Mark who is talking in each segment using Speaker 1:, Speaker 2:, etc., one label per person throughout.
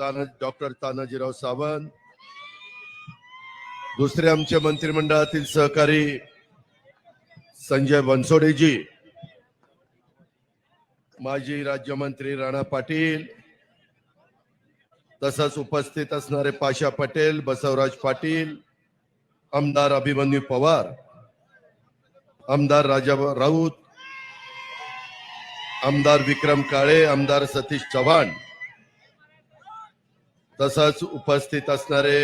Speaker 1: ताना डॉक्टर तानाजीराव सावंत दुसरे आमचे मंत्रिमंडळातील सहकारी संजय बनसोडेजी माजी राज्यमंत्री राणा पाटील तसंच उपस्थित असणारे पाशा पटेल बसवराज पाटील आमदार अभिमन्यू पवार आमदार राजा राऊत आमदार विक्रम काळे आमदार सतीश चव्हाण तसंच उपस्थित असणारे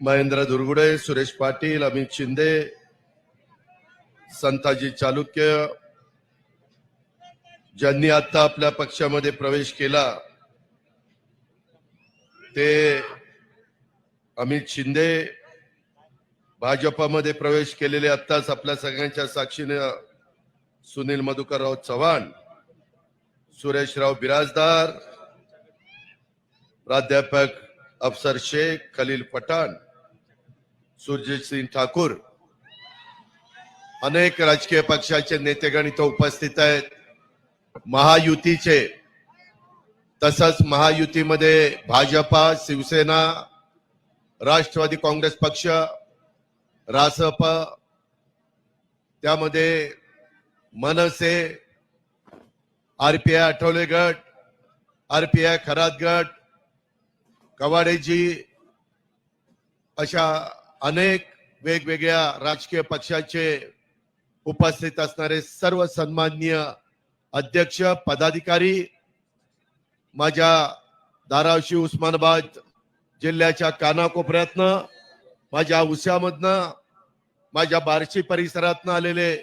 Speaker 1: महेंद्र दुर्गुडे सुरेश पाटील अमित शिंदे संताजी चालुक्य ज्यांनी आता आपल्या पक्षामध्ये प्रवेश केला ते अमित शिंदे भाजपमध्ये प्रवेश केलेले आत्ताच आपल्या सगळ्यांच्या साक्षीने सुनील मधुकरराव चव्हाण सुरेशराव बिराजदार प्राध्यापक अफसर शेख खलील पठाण सुरजित सिंग ठाकूर. अनेक राजकीय पक्षाचे नेतेगण इथं उपस्थित आहेत. महायुतीचे. तसंच महायुतीमध्ये भाजपा शिवसेना राष्ट्रवादी काँग्रेस पक्ष रासप त्यामध्ये मनसे आरपीआय आठवले गट आरपीआय खरात गट कवाडेजी अशा अनेक वेगवेगळ्या राजकीय पक्षाचे उपस्थित असणारे सर्व सन्माननीय अध्यक्ष पदाधिकारी माझ्या धाराशिव उस्मानाबाद जिल्ह्याच्या कानाकोपऱ्यातनं माझ्या उस्यामधनं माझ्या बार्शी परिसरातनं आलेले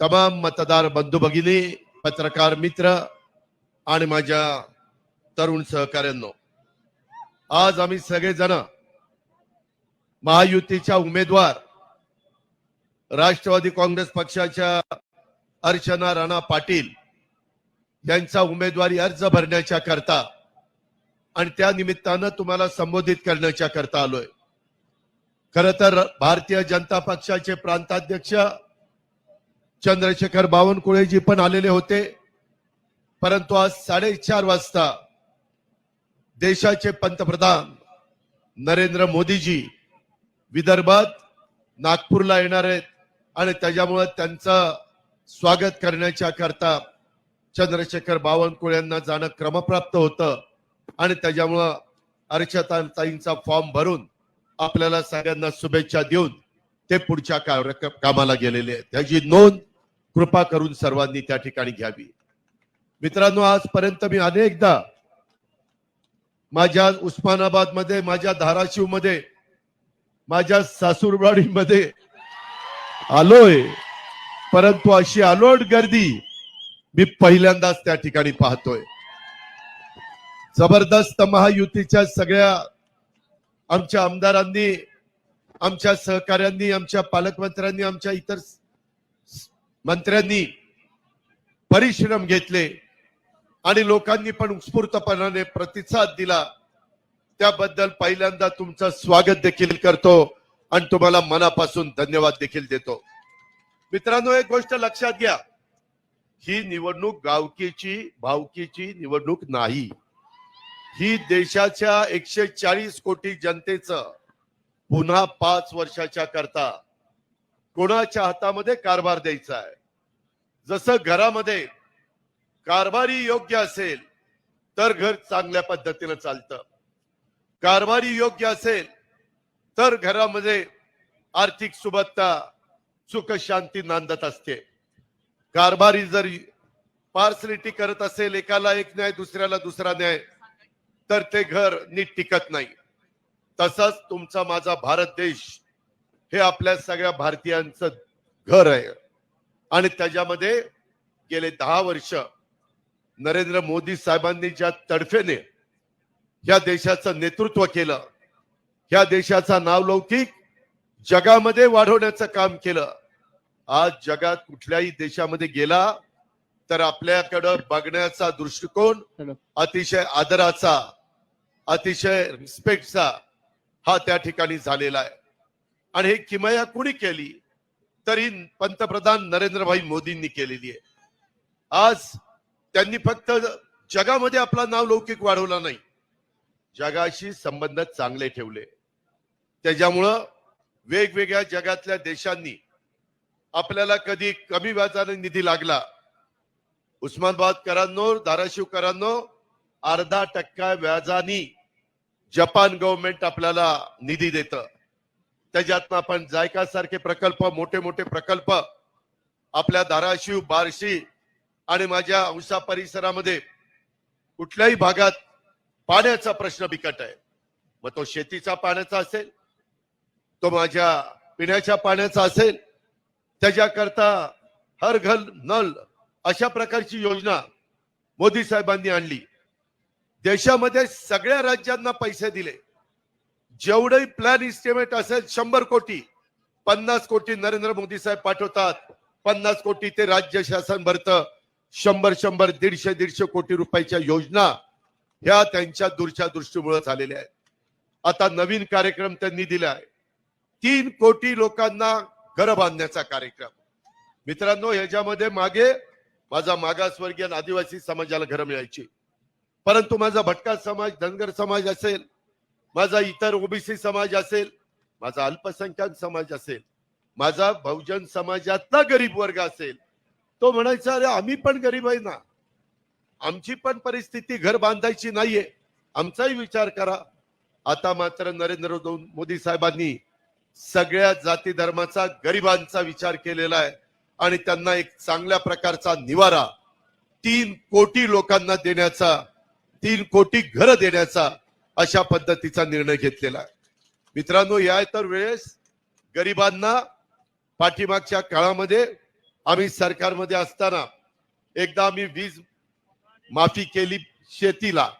Speaker 1: तमाम मतदार बंधू भगिनी पत्रकार मित्र आणि माझ्या तरुण सहकाऱ्यांनो. आज आम्ही सगळेजण महायुतीच्या उमेदवार राष्ट्रवादी काँग्रेस पक्षाच्या अर्चना राणा पाटील यांचा उमेदवारी अर्ज भरण्याच्या करता आणि त्या निमित्तानं तुम्हाला संबोधित करण्याच्या करता आलोय. खर तर भारतीय जनता पक्षाचे प्रांताध्यक्ष चंद्रशेखर बावनकुळेजी पण आलेले होते परंतु आज साडेचार वाजता देशाचे पंतप्रधान नरेंद्र मोदीजी विदर्भात नागपूरला येणार आहेत आणि त्याच्यामुळे त्यांचं स्वागत करण्याच्या करता चंद्रशेखर बावनकुळे यांना जाणं क्रमप्राप्त होतं. आणि त्याच्यामुळं अर्चताईंचा फॉर्म भरून आपल्याला सगळ्यांना शुभेच्छा देऊन ते पुढच्या कामाला गेलेले आहेत. त्याची नोंद कृपा करून सर्वांनी त्या ठिकाणी घ्यावी. मित्रांनो आजपर्यंत मी अनेकदा माझ्या उस्मानाबादमध्ये माझ्या धाराशिवमध्ये माझ्या सासूरवाडी मध्ये आलोय. परंतु अशी अलोट गर्दी मी पहिल्यांदाच त्या ठिकाणी पाहतोय. जबरदस्त महायुतीच्या सगळ्या आमच्या आमदारांनी आमच्या सहकाऱ्यांनी आमच्या पालकमंत्र्यांनी आमच्या इतर मंत्र्यांनी परिश्रम घेतले. आणि लोकांनी पण उत्स्फूर्तपणाने प्रतिसाद दिला. त्याबद्दल पहिल्यांदा तुमचं स्वागत देखील करतो आणि तुम्हाला मनापासून धन्यवाद देखील देतो. मित्रांनो एक गोष्ट लक्षात घ्या. ही निवडणूक गावकीची भावकीची निवडणूक नाही. ही देशाच्या एकशे चाळीस कोटी जनतेचं पुन्हा पाच वर्षाच्या करता कोणाच्या हातामध्ये कारभार द्यायचा आहे? जसं घरामध्ये कारभारी योग्य असेल तर घर चांगल्या पद्धतीनं चालतं. कारभारी योग्य असेल तर घरामध्ये आर्थिक सुबत्ता सुख शांती नांदत असते. कारभारी जर पार्सलिटी करत असेल एकाला एक न्याय दुसऱ्याला दुसरा न्याय तर ते घर नीट टिकत नाही. तसंच तुमचा माझा भारत देश हे आपल्या सगळ्या भारतीयांचं घर आहे. आणि त्याच्यामध्ये गेले दहा वर्ष नरेंद्र मोदी साहेबांनी ज्या तडफेने या देशाचं नेतृत्व केलं. या देशाचा नावलौकिक जगामध्ये वाढवण्याचं काम केलं. आज जगात कुठल्याही देशामध्ये गेला तर आपल्याकडं बघण्याचा दृष्टिकोन अतिशय आदराचा अतिशय रिस्पेक्टचा हा त्या ठिकाणी झालेला आहे. आणि हे किमया कुणी केली? तरी पंतप्रधान नरेंद्रभाई मोदींनी केलेली आहे. आज त्यांनी फक्त जगामध्ये आपला नाव लौकिक वाढवला नाही. जगाशी संबंध चांगले ठेवले. त्याच्यामुळं वेगवेगळ्या जगातल्या देशांनी आपल्याला कधी कमी व्याजाने निधी लागला. उस्मानाबादकरांनो धाराशिवकरांनो अर्धा टक्का व्याजानी जपान गव्हर्नमेंट आपल्याला निधी देतं. त्याच्यातनं आपण जायका सारखे प्रकल्प मोठे मोठे प्रकल्प आपल्या धाराशिव बार्शी आणि माझ्या औसा परिसरामध्ये कुठल्याही भागात पाण्याचा प्रश्न बिकट आहे. मग तो शेतीचा पाण्याचा असेल तो माझ्या पिण्याच्या पाण्याचा असेल त्याच्याकरता हर घर नल अशा प्रकारची योजना मोदी साहेबांनी आणली. देशामध्ये सगळ्या राज्यांना पैसे दिले. जेवढे प्लॅन इस्टिमेट असेल शंभर कोटी पन्नास कोटी नरेंद्र मोदी साहेब पाठवतात पन्नास कोटी ते राज्य शासन भरतं. शंभर शंभर दीडशे दीडशे कोटी रुपयाच्या योजना ह्या त्यांच्या दूरच्या दृष्टीमुळे झालेल्या आहेत. आता नवीन कार्यक्रम त्यांनी दिला आहे. तीन कोटी लोकांना घर बांधण्याचा कार्यक्रम. मित्रांनो ह्याच्यामध्ये मागे माझा मागासवर्गीय आदिवासी समाजाला घरं मिळायची. परंतु माझा भटका समाज धनगर समाज असेल माझा इतर ओबीसी समाज असेल माझा अल्पसंख्याक समाज असेल माझा बहुजन समाजातला गरीब वर्ग असेल तो म्हणायचा अरे आम्ही पण गरीब आहे ना. आमची पण परिस्थिती घर बांधायची नाहीये. आमचाही विचार करा. आता मात्र नरेंद्र मोदी साहेबांनी सगळ्या जाती धर्माचा गरिबांचा विचार केलेला आहे आणि त्यांना एक चांगल्या प्रकारचा निवारा तीन कोटी लोकांना देण्याचा तीन कोटी घर देण्याचा अशा पद्धतीचा निर्णय घेतलेला आहे. मित्रांनो या तर वेळेस गरिबांना पाठीमागच्या काळामध्ये आम्ही सरकारमध्ये असताना एकदा आम्ही वीज माफी केली शेतीला.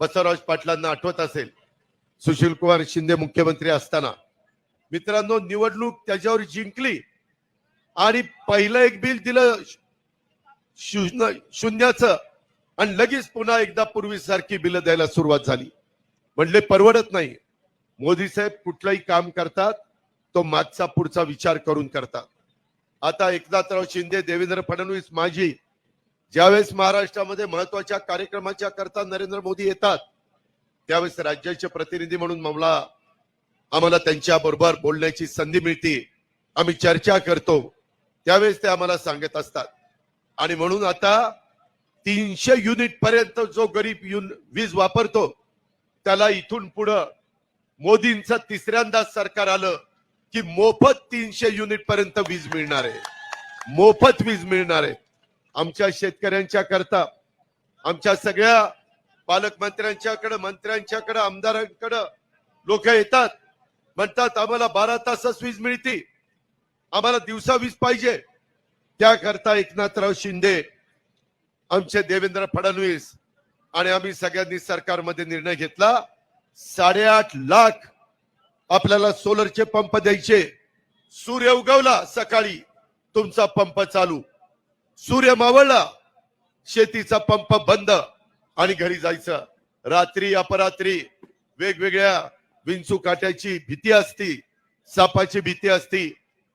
Speaker 1: बसवराज पाटलांना आठवत असेल. सुशील कुमार शिंदे मुख्यमंत्री असताना. मित्रांनो निवडणूक त्याच्यावर जिंकली. आणि पहिलं एक बिल दिलं शून्य शून्याचं. आणि लगेच पुन्हा एकदा पूर्वीसारखी बिलं द्यायला सुरुवात झाली. म्हणले परवडत नाही. मोदी साहेब कुठलंही काम करतात तो मागचा पुढचा विचार करून करतात. आता एकनाथराव शिंदे देवेंद्र फडणवीस माझी ज्यावेळेस महाराष्ट्रामध्ये महत्त्वाच्या कार्यक्रमाच्या करता नरेंद्र मोदी येतात त्यावेळेस राज्याचे प्रतिनिधी म्हणून मला आम्हाला त्यांच्या बरोबर बोलण्याची संधी मिळते. आम्ही चर्चा करतो. त्यावेळेस ते आम्हाला सांगत असतात. आणि म्हणून आता तीनशे युनिट पर्यंत जो गरीब युन वीज वापरतो त्याला इथून पुढं मोदींचं तिसऱ्यांदा सरकार आलं. की मोफत तीनशे युनिट पर्यंत वीज मिळणार आहे. मोफत वीज मिळणार आहे. आमच्या शेतकऱ्यांच्या करता आमच्या सगळ्या पालकमंत्र्यांच्याकडे मंत्र्यांच्याकडे आमदारांकडे लोक येतात. म्हणतात आम्हाला बारा तासच वीज मिळते. आम्हाला दिवसा वीज पाहिजे. त्याकरता एकनाथराव शिंदे आमचे देवेंद्र फडणवीस आणि आम्ही सगळ्यांनी सरकारमध्ये निर्णय घेतला. साडेआठ लाख आपल्याला सोलरचे पंप द्यायचे. सूर्य उगवला सकाळी तुमचा पंप चालू. सूर्य मावळला शेतीचा पंप बंद आणि घरी जायचं. रात्री अपरात्री वेगवेगळ्या विंचू काट्याची भीती असती सापाची भीती असती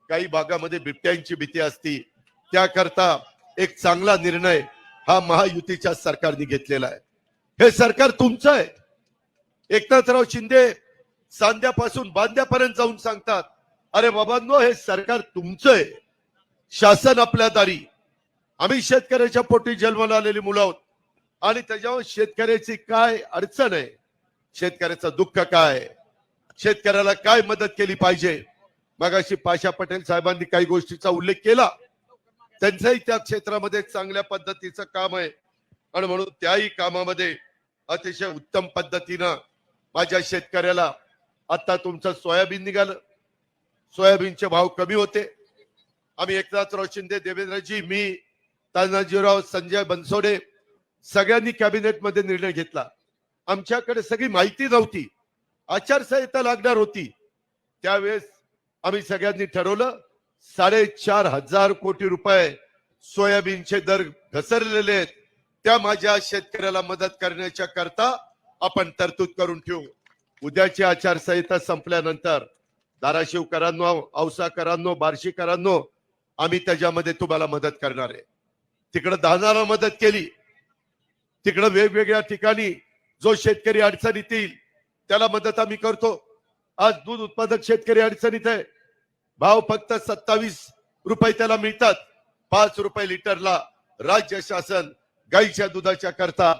Speaker 1: काही भागामध्ये बिबट्यांची भीती असती. त्याकरता एक चांगला निर्णय हा महायुतीच्या सरकारने घेतलेला आहे. हे सरकार तुमचं आहे. एकनाथराव शिंदे सांध्यापासून बांध्यापर्यंत जाऊन सांगतात अरे बाबांनो हे सरकार तुमचं आहे. शासन आपल्या दारी. आम्ही शेतकऱ्याच्या पोटी जन्माला आलेली मुलं आहोत. आणि त्याच्यावर शेतकऱ्याची काय अडचण आहे? शेतकऱ्याचं दुःख काय? शेतकऱ्याला काय मदत केली पाहिजे? मगाशी पाशा पटेल साहेबांनी काही गोष्टीचा उल्लेख केला. त्यांचंही त्या क्षेत्रामध्ये चांगल्या पद्धतीचं काम आहे. आणि म्हणून त्याही कामामध्ये अतिशय उत्तम पद्धतीनं माझ्या शेतकऱ्याला आता तुमचं सोयाबीन निघालं. सोयाबीनचे भाव कमी होते. आम्ही एकनाथराव शिंदे देवेंद्रजी मी तानाजीराव संजय बनसोडे सगळ्यांनी कॅबिनेटमध्ये निर्णय घेतला. आमच्याकडे सगळी माहिती नव्हती. आचारसंहिता लागणार होती. त्यावेळेस आम्ही सगळ्यांनी ठरवलं साडेचार हजार कोटी रुपये सोयाबीनचे दर घसरलेले आहेत. त्या माझ्या शेतकऱ्याला मदत करण्याच्या करता आपण तरतूद करून ठेवू. उद्याची आचारसंहिता संपल्यानंतर धाराशिवकरांनो औसाकरांनो बार्शीकरांनो आम्ही त्याच्यामध्ये तुम्हाला मदत करणार आहे. तिकडं दानाला मदत केली. तिकडं वेगवेगळ्या ठिकाणी जो शेतकरी अडचणीत येईल त्याला मदत आम्ही करतो. आज दूध उत्पादक शेतकरी अडचणीत आहे. भाव फक्त सत्तावीस रुपये त्याला मिळतात. पाच रुपये लिटरला राज्य शासन गाईच्या दुधाच्या करता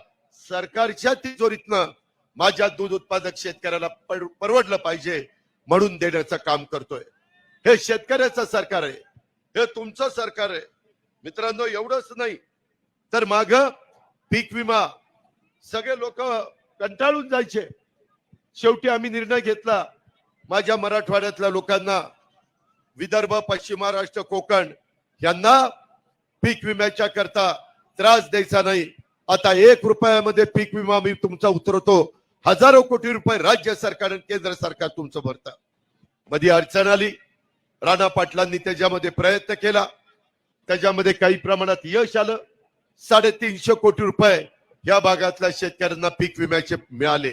Speaker 1: सरकारच्या तिजोरीतनं माझ्या दूध उत्पादक शेतकऱ्याला पर- परवडलं पाहिजे म्हणून देण्याचं काम करतोय. हे शेतकऱ्याचं सरकार आहे. हे तुमचं सरकार आहे. मित्रांनो एवढंच नाही. तर माग पीक विमा. सगळे लोक कंटाळून जायचे. शेवटी आम्ही निर्णय घेतला. माझ्या मराठवाड्यातल्या लोकांना विदर्भ पश्चिम महाराष्ट्र कोकण यांना पीक विम्याच्या करता त्रास द्यायचा नाही. आता एक रुपयामध्ये पीक विमा मी तुमचा उतरवतो. हजारो कोटी रुपये राज्य सरकार आणि केंद्र सरकार तुमचं भरतं. मध्ये अडचण आली. राणा पाटलांनी त्याच्यामध्ये प्रयत्न केला. त्याच्यामध्ये काही प्रमाणात यश आलं. साडेतीनशे कोटी रुपये या भागातल्या शेतकऱ्यांना पीक विम्याचे मिळाले.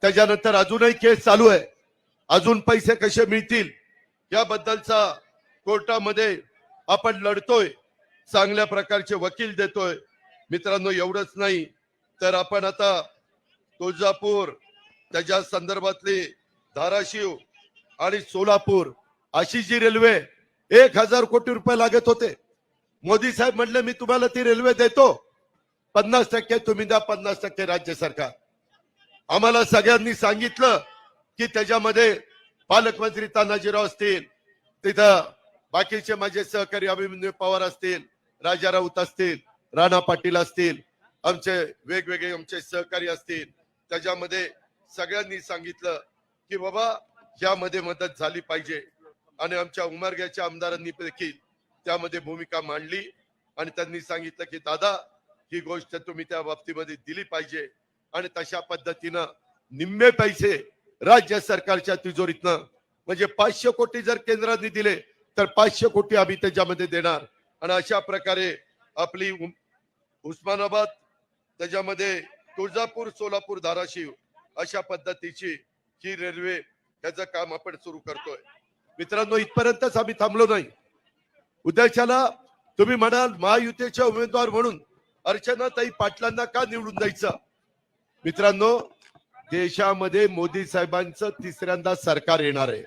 Speaker 1: त्याच्यानंतर अजूनही केस चालू आहे. अजून पैसे कसे मिळतील? याबद्दलचा कोर्टामध्ये आपण लढतोय. चांगल्या प्रकारचे वकील देतोय. मित्रांनो एवढंच नाही. तर आपण आता तुळजापूर त्याच्या संदर्भातली धाराशिव आणि सोलापूर अशी जी रेल्वे एक हजार कोटी रुपये लागत होते. मोदी साहेब म्हणले मी तुम्हाला ती रेल्वे देतो. पन्नास टक्के तुम्ही द्या पन्नास टक्के राज्य सरकार. आम्हाला सगळ्यांनी सांगितलं की त्याच्यामध्ये पालकमंत्री तानाजीराव असतील तिथं बाकीचे माझे सहकारी अभिमन्यू पवार असतील राजा राऊत असतील राणा पाटील असतील आमचे वेगवेगळे आमचे सहकारी असतील त्याच्यामध्ये सगळ्यांनी सांगितलं की बाबा यामध्ये मदत झाली पाहिजे. आणि आमच्या उमरग्याच्या आमदारांनी देखील त्यामध्ये भूमिका मांडली. आणि त्यांनी सांगितलं की दादा ही गोष्ट तुम्ही त्या बाबतीमध्ये दिली पाहिजे. आणि तशा पद्धतीनं निम्मे पैसे राज्य सरकारच्या तिजोरीतनं म्हणजे पाचशे कोटी जर केंद्राने दिले तर पाचशे कोटी आम्ही त्याच्यामध्ये देणार. आणि अशा प्रकारे आपली उस्मानाबाद त्याच्यामध्ये तुळजापूर सोलापूर धाराशिव अशा पद्धतीची ही रेल्वे याचं काम आपण सुरू करतोय. मित्रांनो इथपर्यंतच आम्ही थांबलो नाही. उद्याच्याला तुम्ही म्हणाल महायुतीचे उमेदवार म्हणून अर्चनाताई पाटलांना का निवडून द्यायचं? मित्रांनो देशामध्ये मोदी साहेबांचं तिसऱ्यांदा सरकार येणार आहे.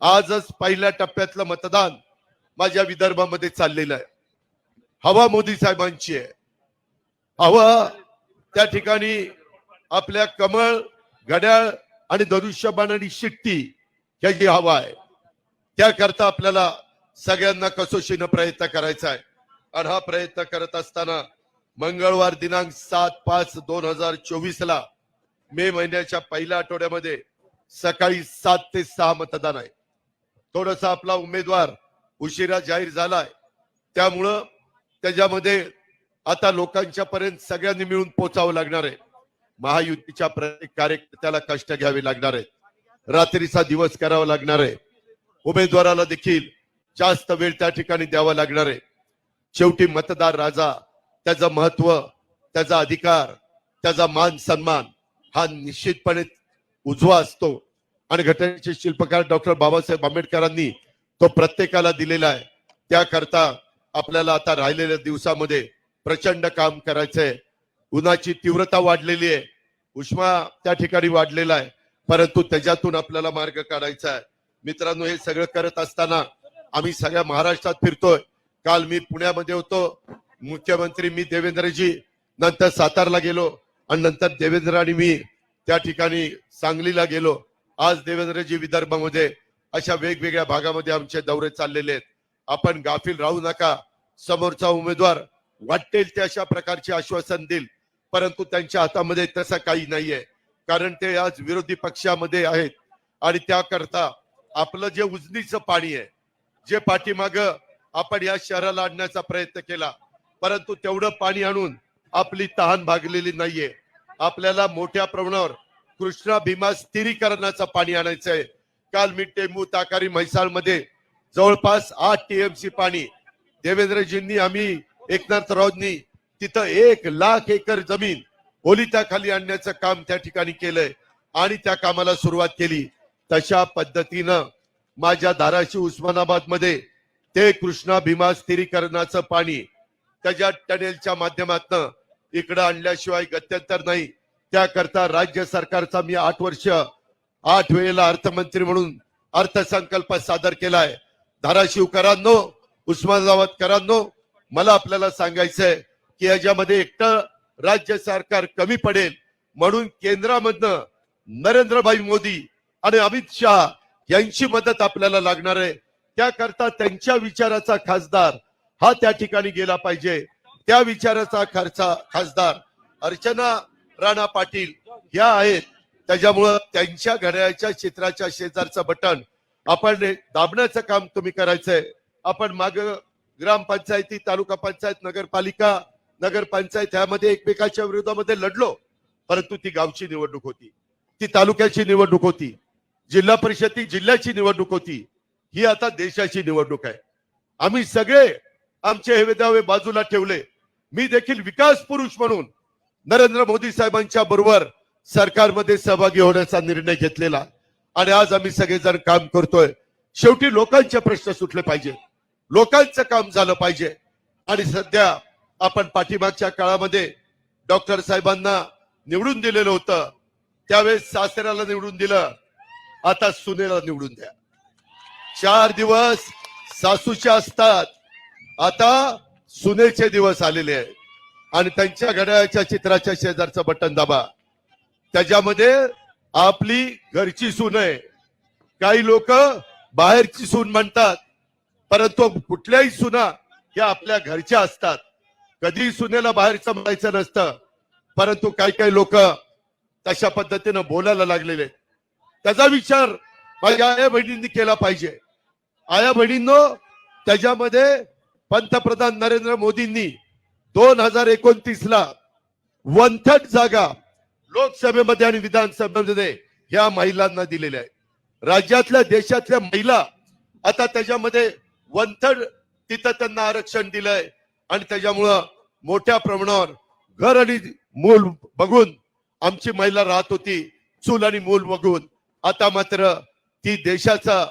Speaker 1: आजच पहिल्या टप्प्यातलं मतदान माझ्या विदर्भामध्ये चाललेलं आहे. हवा मोदी साहेबांची आहे. हवा त्या ठिकाणी आपल्या कमळ घड्याळ आणि धनुष्यबाण आणि शिट्टी ह्याची हवा आहे. त्याकरता आपल्याला सगळ्यांना कसोशीनं प्रयत्न करायचा आहे. आणि हा प्रयत्न करत असताना मंगळवार दिनांक सात पाच दोन हजार चोवीस ला मे महिन्याच्या पहिल्या आठवड्यामध्ये सकाळी सात ते सहा मतदान आहे. थोडासा आपला उमेदवार उशिरा जाहीर झालाय. त्यामुळं त्याच्यामध्ये आता लोकांच्या पर्यंत सगळ्यांनी मिळून पोचावं लागणार आहे. महायुतीच्या प्रत्येक कार्यकर्त्याला कष्ट घ्यावे लागणार आहे रात्रीचा दिवस करावा लागणार आहे. उमेदवाराला देखील जास्त वेळ त्या ठिकाणी द्यावा लागणार आहे. शेवटी मतदार राजा त्याचं महत्त्व त्याचा अधिकार त्याचा मान सन्मान हा निश्चितपणे उजवा असतो. आणि घटनेचे शिल्पकार डॉक्टर बाबासाहेब आंबेडकरांनी तो प्रत्येकाला दिलेला आहे. त्याकरता आपल्याला आता राहिलेल्या दिवसामध्ये प्रचंड काम करायचंय. उन्हाची तीव्रता वाढलेली आहे. उष्मा त्या ठिकाणी वाढलेला आहे. परंतु त्याच्यातून आपल्याला मार्ग काढायचा आहे. मित्रांनो हे सगळं करत असताना आम्ही सगळ्या महाराष्ट्रात फिरतोय. काल मी पुण्यामध्ये होतो. मुख्यमंत्री मी देवेंद्रजी नंतर सातारला गेलो आणि नंतर देवेंद्र आणि मी त्या ठिकाणी सांगलीला गेलो. आज देवेंद्रजी विदर्भामध्ये अशा वेगवेगळ्या भागामध्ये आमचे दौरे चाललेले आहेत. आपण गाफील राहू नका. समोरचा उमेदवार वाटेल ते अशा प्रकारचे आश्वासन देईल. परंतु त्यांच्या हातामध्ये तसं काही नाहीये. कारण ते आज विरोधी पक्षामध्ये आहेत. आणि त्याकरता आपलं जे उजनीचं पाणी आहे जे पाठीमाग आपण या शहराला आणण्याचा प्रयत्न केला परंतु तेवढं पाणी आणून आपली तहान भागलेली नाहीये. आपल्याला मोठ्या प्रमाणावर कृष्णा भीमा स्थिरीकरणाचं पाणी आणायचं आहे. काल मी टेंबू ताकारी म्हैसाळमध्ये जवळपास आठ टीएमसी पाणी देवेंद्रजींनी आम्ही एकनाथ एकनाथरावनी तिथं एक लाख एकर जमीन ओलिताखाली आणण्याचं काम त्या ठिकाणी केलंय आणि त्या कामाला सुरुवात केली. तशा पद्धतीनं माझ्या धाराशिव उस्मानाबादमध्ये ते कृष्णा भीमा स्थिरीकरणाचं पाणी त्याच्या टनेलच्या माध्यमातनं इकडं आणल्याशिवाय गत्यंतर नाही. त्याकरता राज्य सरकारचा मी आठ वर्ष आठ वेळेला अर्थमंत्री म्हणून अर्थसंकल्प सादर केलाय. धाराशिवकरांनो उस्मानाबादकरांनो मला आपल्याला सांगायचंय की याच्यामध्ये एकटं राज्य सरकार कमी पडेल म्हणून केंद्रामधनं नरेंद्रभाई मोदी आणि अमित शहा यांची मदत आपल्याला लागणार आहे. त्याकरता त्यांच्या विचाराचा खासदार हा त्या ठिकाणी गेला पाहिजे. त्या विचाराचा खर्चा खासदार अर्चना राणा पाटील या आहेत. त्याच्यामुळं त्यांच्या घड्याळ्याच्या चित्राच्या शेजारचं बटन आपण दाबण्याचं काम तुम्ही करायचंय. आपण माग ग्रामपंचायती तालुका पंचायत नगरपालिका नगरपंचायत ह्यामध्ये एकमेकाच्या विरोधामध्ये लढलो. परंतु ती गावची निवडणूक होती. ती तालुक्याची निवडणूक होती. जिल्हा परिषद ती जिल्ह्याची निवडणूक होती. ही आता देशाची निवडणूक आहे. आम्ही सगळे आमचे हेवे दावे बाजूला ठेवले. मी देखील विकास पुरुष म्हणून नरेंद्र मोदी साहेबांच्या बरोबर सरकारमध्ये सहभागी होण्याचा निर्णय घेतलेला. आणि आज आम्ही सगळेजण काम करतोय. शेवटी लोकांचे प्रश्न सुटले पाहिजे लोकांचं काम झालं पाहिजे. आणि सध्या आपण पाठीमागच्या काळामध्ये डॉक्टर साहेबांना निवडून दिलेलं होतं. त्यावेळेस सासऱ्याला निवडून दिलं. आता सुनेला निवडून द्या. चार दिवस सासूचे असतात. आता सुनेचे दिवस आलेले आहेत. आणि त्यांच्या घड्याळाच्या चित्राच्या शेजारचं बटन दाबा. त्याच्यामध्ये आपली घरची सून आहे. काही लोक बाहेरची सून म्हणतात. परंतु कुठल्याही सुना ह्या आपल्या घरच्या असतात. कधी सुनेला बाहेरचं म्हणायचं नसतं. परंतु काही काही लोक तशा पद्धतीनं बोलायला लागलेले त्याचा विचार माझ्या आया बहिणींनी केला पाहिजे. आया बहिणींनो त्याच्यामध्ये पंतप्रधान नरेंद्र मोदींनी दोन हजार एकोणतीस ला वन थर्ड जागा लोकसभेमध्ये आणि विधानसभेमध्ये ह्या महिलांना दिलेल्या आहे राज्यातल्या देशातल्या महिला आता त्याच्यामध्ये वंथड तिथं त्यांना आरक्षण दिलंय. आणि त्याच्यामुळं मोठ्या प्रमाणावर घर आणि मूल बघून आमची महिला राहत होती चूल आणि मूल बघून. आता मात्र ती देशाचा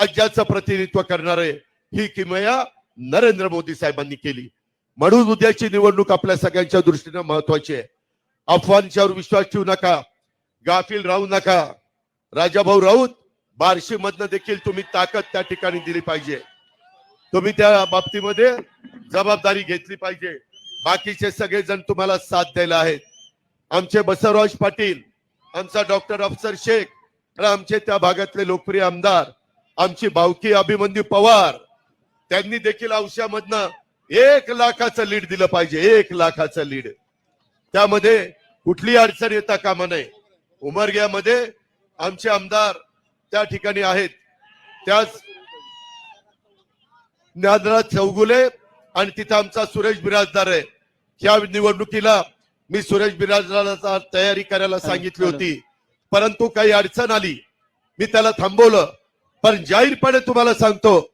Speaker 1: राज्याचं प्रतिनिधित्व करणारे ही किमया नरेंद्र मोदी साहेबांनी केली. म्हणून उद्याची निवडणूक आपल्या सगळ्यांच्या दृष्टीने महत्वाची आहे. अफवांच्यावर विश्वास ठेवू नका गाफील राहू नका. राजाभाऊ राऊत बार्शी मधनं देखील तुम्ही ताकद त्या ठिकाणी दिली पाहिजे. तुम्ही त्या बाबतीमध्ये जबाबदारी घेतली पाहिजे. बाकीचे सगळेजण तुम्हाला साथ द्यायला आहेत. आमचे बसवराज पाटील आमचा डॉक्टर अफसर शेख आणि आमचे त्या भागातले लोकप्रिय आमदार आमची भावकी अभिमन्यू पवार त्यांनी देखील औषधामधनं एक लाखाचं लीड दिलं पाहिजे एक लाखाचं लीड. त्यामध्ये कुठली अडचण येता कामा नये. उमरग्यामध्ये आमचे आमदार त्या ठिकाणी आहेत. त्याच ज्ञानराज चौगुले आणि तिथं आमचा सुरेश बिराजदार आहे. या निवडणुकीला मी सुरेश बिराजदाराचा तयारी करायला सांगितली होती. परंतु काही अडचण आली. मी त्याला थांबवलं. पण जाहीरपणे तुम्हाला सांगतो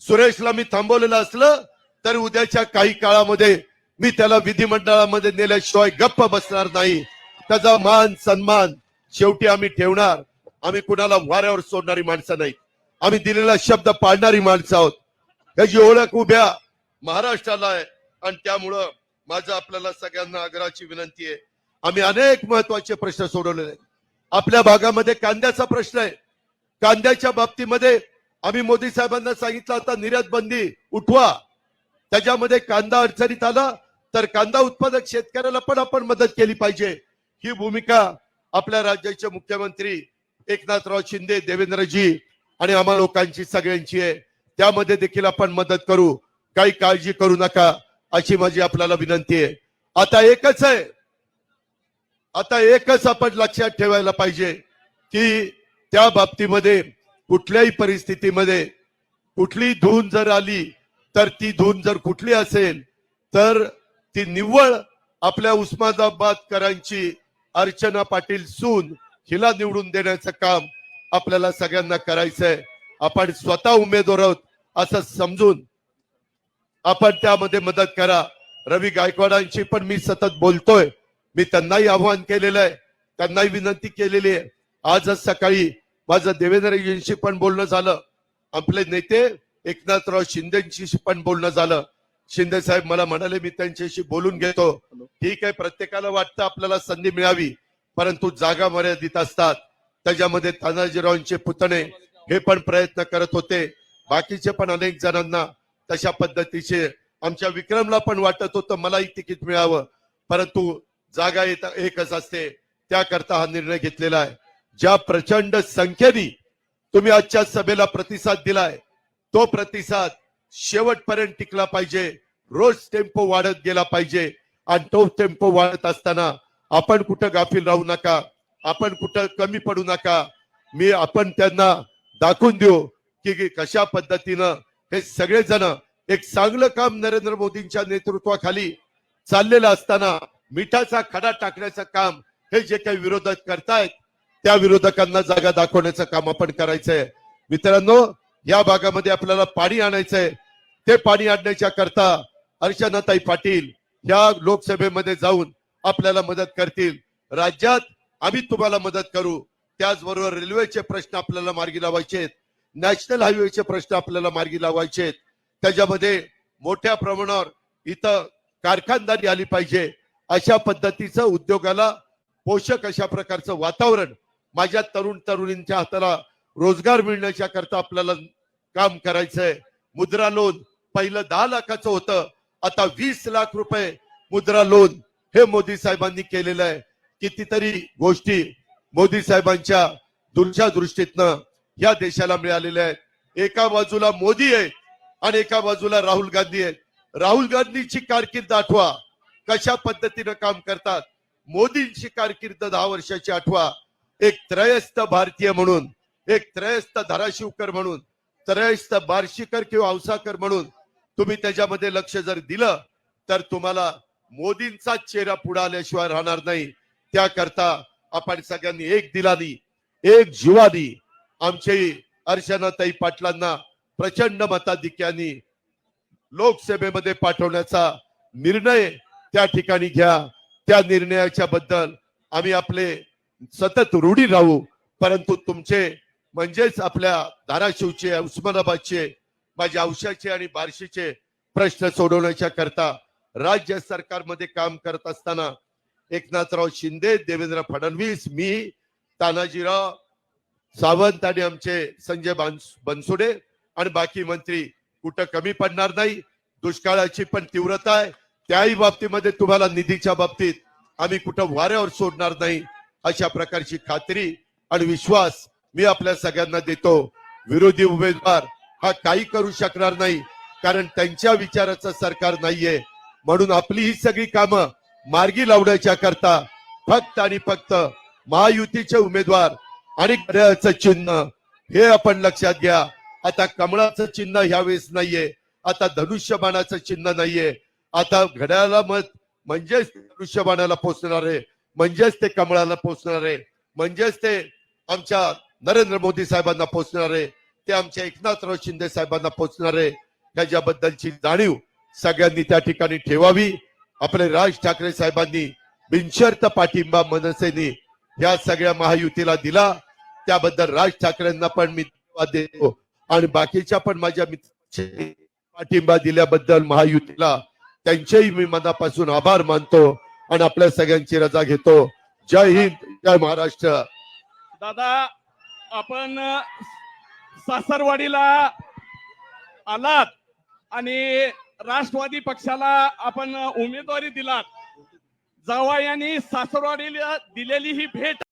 Speaker 1: सुरेशला मी थांबवलेलं असलं तर उद्याच्या काही काळामध्ये मी त्याला विधिमंडळामध्ये नेल्याशिवाय गप्प बसणार नाही. त्याचा मान सन्मान शेवटी आम्ही ठेवणार. आम्ही कुणाला वाऱ्यावर सोडणारी माणसं नाही. आम्ही दिलेला शब्द पाळणारी माणसं आहोत. त्याची ओळख उभ्या महाराष्ट्राला आहे. आणि त्यामुळं माझं आपल्याला सगळ्यांना आग्रहाची विनंती आहे. आम्ही अनेक महत्त्वाचे प्रश्न सोडवलेले आपल्या भागामध्ये कांद्याचा प्रश्न आहे. कांद्याच्या बाबतीमध्ये आम्ही मोदी साहेबांना सांगितलं आता निर्यात बंदी उठवा. त्याच्यामध्ये कांदा अडचणीत आला तर कांदा उत्पादक शेतकऱ्याला पण आपण मदत केली पाहिजे. ही भूमिका आपल्या राज्याचे मुख्यमंत्री एकनाथराव शिंदे देवेंद्रजी आणि आम्हा लोकांची सगळ्यांची आहे. त्यामध्ये देखील आपण मदत करू. काही काळजी करू नका अशी माझी आपल्याला विनंती आहे. आता एकच आहे. आता एकच आपण लक्षात ठेवायला पाहिजे की त्या बाबतीमध्ये कुठल्याही परिस्थितीमध्ये कुठली धून जर आली तर ती धून जर कुठली असेल तर ती निव्वळ आपल्या उस्मानाबादकरांची अर्चना पाटील सून हिला निवडून देण्याचं काम आपल्याला सगळ्यांना करायचंय. आपण स्वतः उमेदवार आहोत असं समजून आपण त्यामध्ये मदत करा. रवी गायकवाडांची पण मी सतत बोलतोय. मी त्यांनाही आव्हान केलेलं आहे. त्यांनाही विनंती केलेली आहे. आजच सकाळी माझं देवेंद्रजींशी पण बोलणं झालं. आपले नेते एकनाथराव शिंदेची पण बोलणं झालं. शिंदे साहेब मला म्हणाले मी त्यांच्याशी बोलून घेतो. ठीक आहे प्रत्येकाला वाटतं आपल्याला संधी मिळावी परंतु जागा मर्यादित असतात. त्याच्यामध्ये तानाजीरावांचे पुतणे हे पण प्रयत्न करत होते. बाकीचे पण अनेक जणांना तशा पद्धतीचे आमच्या विक्रमला पण वाटत होतं मलाही तिकीट मिळावं. परंतु जागा येत एकच असते त्याकरता हा निर्णय घेतलेला आहे. ज्या प्रचंड संख्येने तुम्ही आजच्या सभेला प्रतिसाद दिलाय तो प्रतिसाद शेवटपर्यंत टिकला पाहिजे. रोज टेम्पो वाढत गेला पाहिजे. आणि तो टेम्पो वाढत असताना आपण कुठं गाफील राहू नका आपण कुठं कमी पडू नका. मी आपण त्यांना दाखवून देऊ की कशा पद्धतीनं हे सगळेजण एक चांगलं काम नरेंद्र मोदींच्या नेतृत्वाखाली चाललेलं असताना मिठाचा खडा टाकण्याचं काम हे जे काही विरोधक करतायत त्या विरोधकांना जागा दाखवण्याचं काम आपण करायचंय. मित्रांनो या भागामध्ये आपल्याला पाणी आणायचंय. ते पाणी आणण्याच्या करता अर्चनाताई पाटील या लोकसभेमध्ये जाऊन आपल्याला मदत करतील. राज्यात आम्ही तुम्हाला मदत करू. त्याचबरोबर रेल्वेचे प्रश्न आपल्याला मार्गी लावायचे आहेत. नॅशनल हायवेचे प्रश्न आपल्याला मार्गी लावायचे आहेत. त्याच्यामध्ये मोठ्या प्रमाणावर इथं कारखानदारी आली पाहिजे अशा पद्धतीचं उद्योगाला पोषक अशा प्रकारचं वातावरण माझ्या तरुण तरुणींच्या हाताला रोजगार मिळण्याच्या करता आपल्याला काम करायचंय. मुद्रा लोन पहिलं दहा लाखाचं होतं. आता वीस लाख रुपये मुद्रा लोन हे मोदी साहेबांनी केलेलं आहे. कितीतरी गोष्टी मोदी साहेबांच्या दूरच्या दृष्टीतनं या देशाला मिळालेल्या आहेत. एका बाजूला मोदी आहे आणि एका बाजूला राहुल गांधी आहेत. राहुल गांधीची कारकीर्द आठवा. कशा पद्धतीनं काम करतात? मोदींची कारकीर्द दहा वर्षाची आठवा. एक त्रयस्थ भारतीय म्हणून एक त्रयस्थ धाराशिवकर म्हणून त्रयस्थ बार्शीकर किंवा औसाकर म्हणून तुम्ही त्याच्यामध्ये लक्ष जर दिलं तर तुम्हाला मोदींचा चेहरा पुढे आल्याशिवाय राहणार नाही. त्याकरता आपण सगळ्यांनी एक दिलानी एक जीवानी आमचे अर्चनाताई पाटलांना प्रचंड मताधिक्याने लोकसभेमध्ये पाठवण्याचा निर्णय त्या ठिकाणी घ्या. त्या निर्णयाच्या बद्दल आम्ही आपले सतत रूढी राहू. परंतु तुमचे म्हणजेच आपल्या धाराशिवचे उस्मानाबादचे माझ्या औशाचे आणि बार्शीचे प्रश्न सोडवण्याच्या करता राज्य सरकारमध्ये काम करत असताना एकनाथराव शिंदे देवेंद्र फडणवीस मी तानाजीराव सावंत आणि आमचे संजय बनसुडे बनसोडे आणि बाकी मंत्री. कुठं कमी पडणार नाही दुष्काळाची पण तीव्रता आहे. त्याही बाबतीमध्ये तुम्हाला निधीच्या बाबतीत आम्ही कुठं वाऱ्यावर सोडणार नाही अशा प्रकारची खात्री आणि विश्वास मी आपल्या सगळ्यांना देतो. विरोधी उमेदवार हा काही करू शकणार नाही कारण त्यांच्या विचाराचं सरकार नाहीये. म्हणून आपली ही सगळी कामं मार्गी लावण्याच्या करता फक्त आणि फक्त महायुतीचे उमेदवार आणि घड्याळाचं चिन्ह हे आपण लक्षात घ्या. आता कमळाचं चिन्ह ह्यावेळेस नाहीये. आता धनुष्यबाणाचं चिन्ह नाहीये. आता घड्याळाला मत म्हणजेच धनुष्यबाणाला पोचणार आहे. म्हणजेच ते कमळाला पोचणार आहे. म्हणजेच ते आमच्या नरेंद्र मोदी साहेबांना पोचणार आहे. ते आमच्या एकनाथराव शिंदे साहेबांना पोचणार आहे. त्याच्याबद्दलची जाणीव सगळ्यांनी त्या ठिकाणी ठेवावी. आपले राज ठाकरे साहेबांनी बिनशर्त पाठिंबा मनसेनी या सगळ्या महायुतीला दिला. त्याबद्दल राज ठाकरेंना पण मी धन्यवाद देतो. आणि बाकीच्या पण माझ्या मित्रांचे पाठिंबा दिल्याबद्दल महायुतीला त्यांचेही मी मनापासून आभार मानतो आणि आपल्या सगळ्यांची रजा घेतो. जय हिंद जय महाराष्ट्र.
Speaker 2: दादा आपण सासरवाडीला आलात आणि राष्ट्रवादी पक्षाला आपण उमेदवारी उमेदवारी दिलात. जावयानी सासरवाडीला दिलेली ही भेट